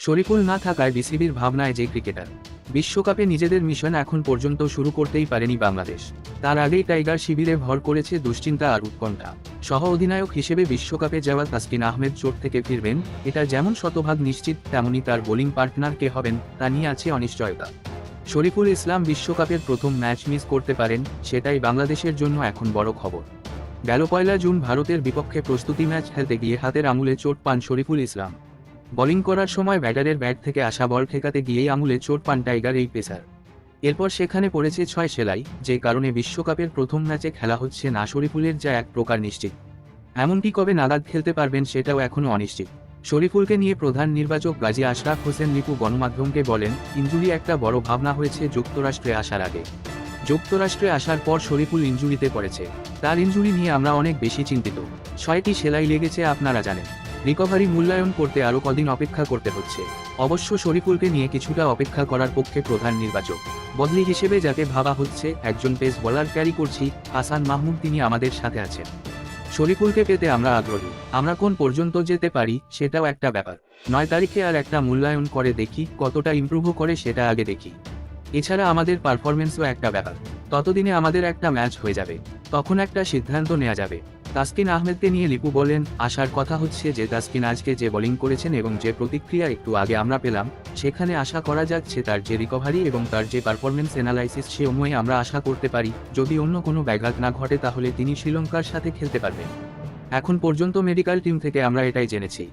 শরীফুল না থাকায় বিসিবির ভাবনায় যে ক্রিকেটার, বিশ্বকাপে নিজেদের মিশন এখন পর্যন্ত শুরু করতেই পারেনি বাংলাদেশ। তার আগেই টাইগার শিবিরে ভর করেছে দুশ্চিন্তা আর উৎকণ্ঠা। সহ অধিনায়ক হিসেবে বিশ্বকাপে যাওয়া তাসকিন আহমেদ চোট থেকে ফিরবেন, এটা যেমন শতভাগ নিশ্চিত তেমনি তার বোলিং পার্টনার কে হবেন, তা নিয়ে আছে অনিশ্চয়তা। শরীফুল ইসলাম বিশ্বকাপের প্রথম ম্যাচ মিস করতে পারেন, সেটাই বাংলাদেশের জন্য এখন বড় খবর। গেল পয়লা জুন ভারতের বিপক্ষে প্রস্তুতি ম্যাচ খেলতে গিয়ে হাতের আঙুলে চোট পান শরীফুল ইসলাম। বোলিং করার সময় ব্যাটারের ব্যাট থেকে আসা বল ঠেকাতে গিয়েই আঙুলে চোট পান টাইগার এই পেসার। এরপর সেখানে পড়েছে ছয় সেলাই, যে কারণে বিশ্বকাপের প্রথম ম্যাচে খেলা হচ্ছে না শরীফুলের যা এক প্রকার নিশ্চিত। এমনকি কবে নাদাদ খেলতে পারবেন সেটাও এখনও অনিশ্চিত। শরীফুলকে নিয়ে প্রধান নির্বাচক গাজী আশরাফ হোসেন লিপু গণমাধ্যমকে বলেন, ইঞ্জুরি একটা বড় ভাবনা হয়েছে যুক্তরাষ্ট্রে আসার আগে। যুক্তরাষ্ট্রে আসার পর শরীফুল ইঞ্জুরিতে পড়েছে। তার ইঞ্জুরি নিয়ে আমরা অনেক বেশি চিন্তিত। ছয়টি সেলাই লেগেছে আপনারা জানেন। রিকভারি মূল্যায়ন করতে আরও কদিন অপেক্ষা করতে হচ্ছে। অবশ্য শরীফুলকে নিয়ে কিছুটা অপেক্ষা করার পক্ষে প্রধান নির্বাচক। বদলি হিসেবে যাকে ভাবা হচ্ছে একজন পেস বোলার ক্যারি করছি, হাসান মাহমুদ তিনি আমাদের সাথে আছেন। শরীফুলকে পেতে আমরা আগ্রহী। আমরা কোন পর্যন্ত যেতে পারি সেটাও একটা ব্যাপার। নয় তারিখে আর একটা মূল্যায়ন করে দেখি, কতটা ইমপ্রুভও করে সেটা আগে দেখি। এছাড়া আমাদের পারফরমেন্সও একটা ব্যাপার। ততদিনে আমাদের একটা ম্যাচ হয়ে যাবে। তখন একটা সিদ্ধান্ত নেওয়া যাবে। তাসকিন আহমেদকে নিয়ে লিপু বলেন আসার কথা হচ্ছে যে তাসকিন আজকে যে বোলিং করেছেন এবং যে প্রতিক্রিয়া একটু আগে আমরা পেলাম, সেখানে আশা করা যাচ্ছে তার যে রিকভারি এবং তার যে পারফরমেন্স অ্যানালাইসিস সে সময়ে আমরা আশা করতে পারি, যদি অন্য কোনো ব্যাঘাত না ঘটে তাহলে তিনি শ্রীলঙ্কার সাথে খেলতে পারবেন। এখন পর্যন্ত মেডিকেল টিম থেকে আমরা এটাই জেনেছি।